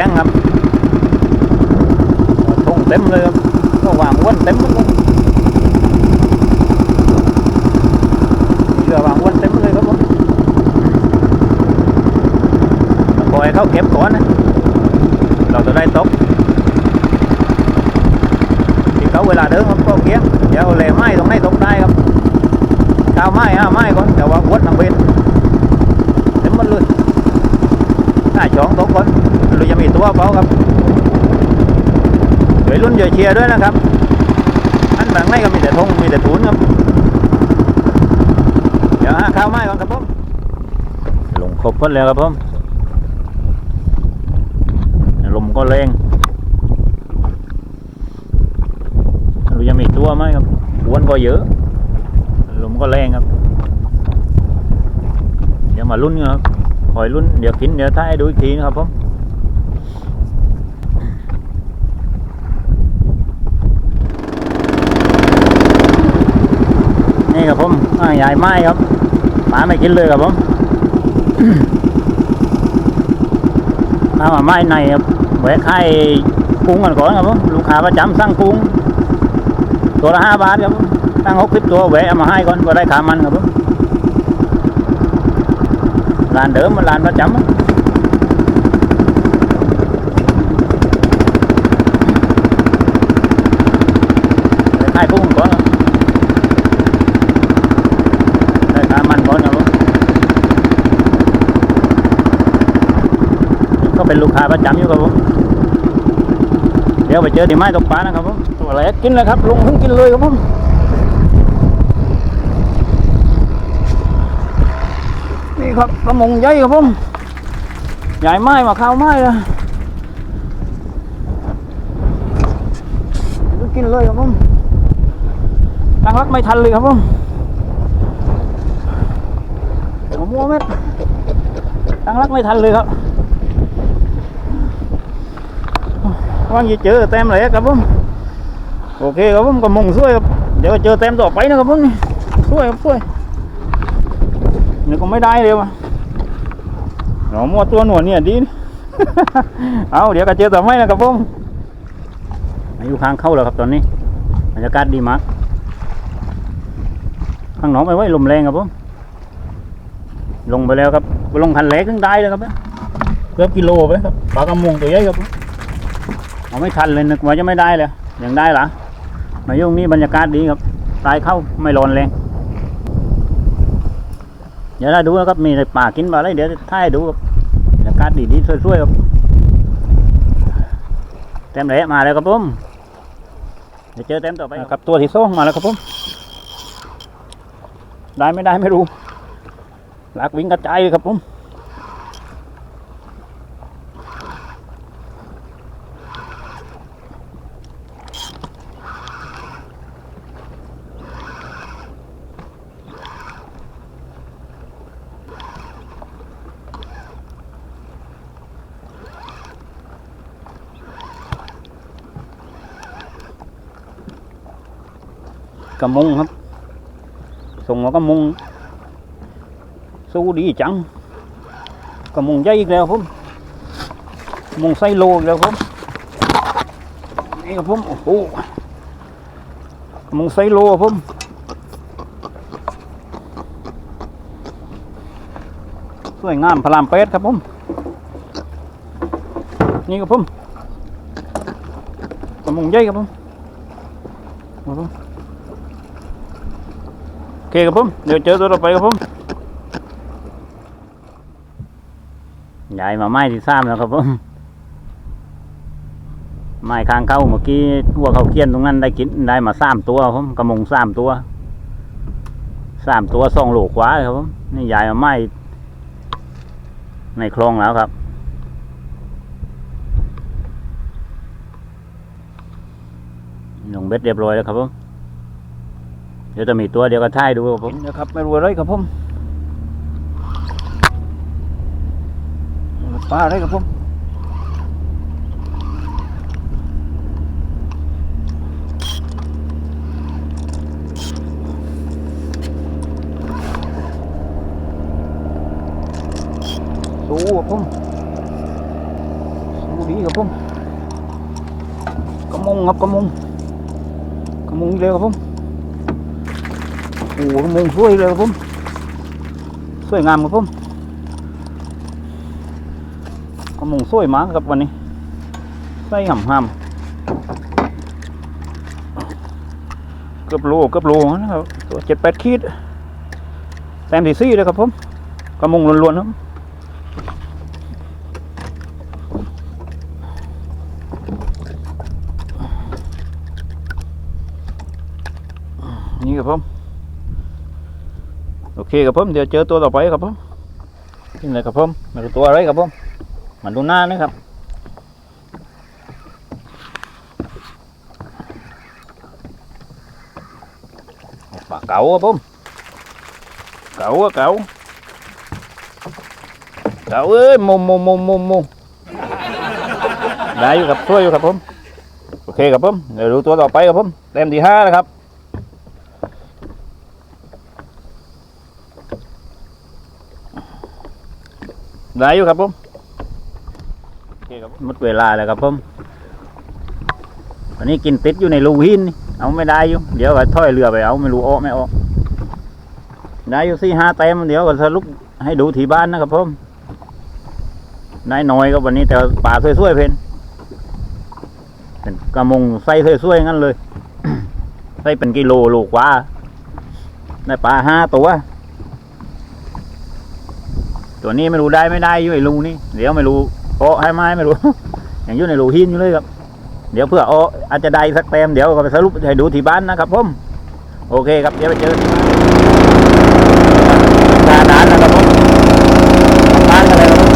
ยงครับทุ่งเต็มเลยครับก็วางวนเต็มหมดเลยมีเรือวางวนเต็มเลยครับผมปล่อยเขาเก็บก่อนนะเราจะได้ตกที่เขาเวลาเดินครับก็เกี้ยงเดี๋ยวเอาเหล่ไม้ตรงไหนตกได้ครับข้าวไม้ห้าไม้ก่อนเดี๋ยวว่าวนทางเบนเต็มหมดเลยน่าช่องตกคน เราจะมีตัวเปล่าครับช่วยลุ้นช่วยเชียร์ด้วยนะครับ อันบางไม่ก็มีแต่ทงมีแต่ทุนครับ เดี๋ยวหาข้าวไม้ก่อนครับผมลงครบเพ้นแล้วครับผมลมก็แรงเราจะมีตัวไหมครับวนก็เยอะลมก็แรงครับ เดี๋ยวมาลุ้นกันครับคอยลุ้นเดี๋ยวกินเดี๋ยวท้ายดูอีกทีนะครับผมนี่างใหญ่ไม้ครับหมาไม่กินเลยครับผมเอามาไม้ในครับแหวกไข่กุ้งกันก่อนครับผมลูกค้าประจำสั่งกุ้งตัวละห้าบาทครับผมตั้งหกสิบตัวแหวะเอามาให้ก่อนก็ได้ขามันครับผมร้านเดิมมันร้านประจำอะ để khai cũng có đây cá มัน có nhau ก็เป็นลูกค้าประจำอยู่ครับผมเดี๋ยวไปเจอที่ไม้ตกปลานะครับผมตัวแรกกินเลยครับลุงเพิ่งกินเลยครับผมนี่ครับกระมงใหญ่ครับผมใหญ่ไม้มาข้าวไม้ลยเพิ่งกินเลยครับผมตั้งรักไม่ทันเลยครับผมหัวมัวเม็ดตั้งรักไม่ทันเลยครับ ว่างจะเจอแต้มเลยครับผมโอเคครับผมก็มุงสวยครับเดี๋ยวเจอแต้มต่อไปนะครับผมนี่สวยครับสวยนี่ก็ไม่ได้เลยว่ะหนอมัวตัวหนวดเนี่ยดดีเอาเดี๋ยวก็เจอต่อไปนะครับผมอายุค้างเข้าแล้วครับตอนนี้บรรยากาศดีมากข้างหนองไปไว้ลมแรงครับผมลงไปแล้วครับลงคันแรกถึงได้เลยครับเกือบกิโลไปครับปลากระมงตัวใหญ่ครับผม เอาไม่ทันเลยนึกว่าจะไม่ได้เลยยังได้เหรอมายุ่งนี้บรรยากาศดีครับตายเข้าไม่ร้อนแรงเดี๋ยวเราดูนะครับมีป่ากินปลาอะไรเดี๋ยวท่ายดูครับบรรยากาศดีๆสวยๆครับเต็มเลยมาแล้วครับผมเดี๋ยวเจอเต็มต่อไปครับตัวที่สองมาแล้วครับผมได้ไม่ได้ไม่รู้ลากวิ่งกระจายเลยครับผม กระมงครับ ส่งมากระมงสู้ดีจังกระมงใหญ่อีกแล้วผมมงไซโลอีกแล้วผมนี่ครับผมโอ้โหกระมงไซโลผมสวยงามพลามเป็ดครับผมนี่ครับผมกระมงใหญ่ครับผมครับผม เคครับผม เดี๋ยวเจอตัวต่อไปครับผมยายมาไม้ที่ซ้ำแล้วครับผมไม้ข้างเข้าเมื่อกี้วัวเขาเคี้ยนตรงนั้นได้กินได้มาสามตัวครับผมกระมงสามตัวสามตัวสองโหลขวาครับผมนี่ยายมาไม้ในคลองแล้วครับลงเบ็ดเรียบร้อยแล้วครับผม ดี๋ยวจะมีตัวเดียวก็ท่ายดูครับผมนะครับไม่รู้อะไรครับผมปลาอะไรครับผมสู้ครับผมสู้ดีครับผมกระมงครับกระมงกระมงอีกเลยครับผม โอ้โหกระมงสวยเลยครับผมสวยงามครับผมกระมงสวยมากครับวันนี้ใส่ห่ำห่ำเกือบโลเกือบโลนะครับตัวเจ็ดแปดขีดแต้มที่สี่เลยครับผมกระมงล้วนๆครับนี่ครับผม โอเคครับผมเดี๋ยวเจอตัวต่อไปครับผมนี่เลยครับผมไม่รู้ตัวอะไรครับผมมันดูหน้านะครับปลาเก๋าครับผมเก๋าเก๋าเก๋าเอ้ยมุมมุมมุมมุมมุมได้อยู่ครับช่วยอยู่ครับผมโอเคครับผมเดี๋ยวดูตัวต่อไปครับผมเต็มที่ห้านะครับ ได้อยู่ครับผมโอเคครับหมดเวลาแล้วครับผมวันนี้กินติดอยู่ในรูหินนี่เอาไม่ได้อยู่เดี๋ยวก็ถ้อยเรือไปเอาไม่รู้ออกไม่ออกได้อยู่สี่ห้าเต็มเดี๋ยวก็สรุปให้ดูที่บ้านนะครับผมได้น้อยก็วันนี้แต่ป่าสวยๆเพนเป็นกระมงใส่สวยๆงั้นเลยใส่เป็นกิโลโลกว่าได้ปลาห้าตัว ตัวนี้ไม่รู้ได้ไม่ได้อยู่ไอ้รูนี่เดี๋ยวไม่รู้โอ้ให้ไม้ไม่รู้ อย่างอยู่ในรูหินอยู่เลยครับ เดี๋ยวเพื่อโอ้อาจจะได้สักเต็มเดี๋ยวก็ไปสรุปให้ดูที่บ้านนะครับผมโอเคครับเดี๋ยวไปเจอที่บ้านตาดานนะครับผมกลับบ้านกันเลยครับผม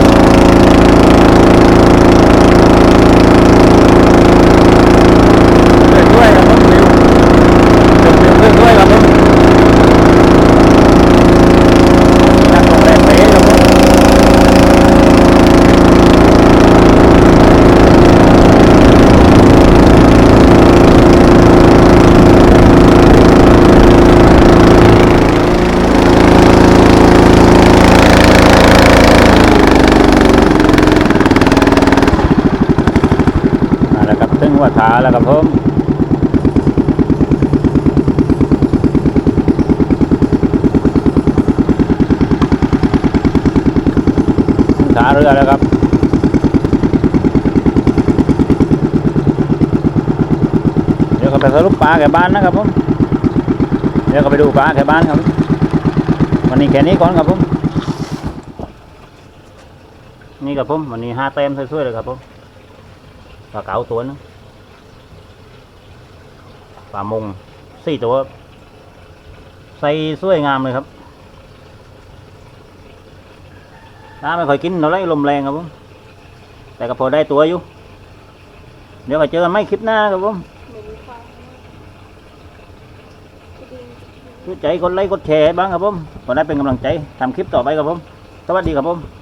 ช่วยๆครับผมเร็วเร็วๆช่วยๆครับผมนั่งตรงแรกเป๊ะครับผม มาแล้วครับ ถึงวัดถาแล้วครับผมถึงท่าเรือแล้วครับเดี๋ยวก็ไปสรุปปลาแก่บ้านนะครับผมเดี๋ยวก็ไปดูปลาแก่บ้านครับ วันนี้แค่นี้ก่อนครับผมนี่ครับผมวันนี้ห้าเต็มสวยๆเลยครับผมปลาเก๋าตัวนึง ปลามงสี่ตัวใส่สวยงามเลยครับน้าไม่ค่อยกินเราไล่ลมแรงครับผมแต่ก็พอได้ตัวอยู่ เดี๋ยวก็เจอกันไม่คลิปหน้าครับผมช่วยใจกดไลค์กดแชร์บ้างครับผมขอได้เป็นกำลังใจทำคลิปต่อไปครับผม สวัสดีครับผม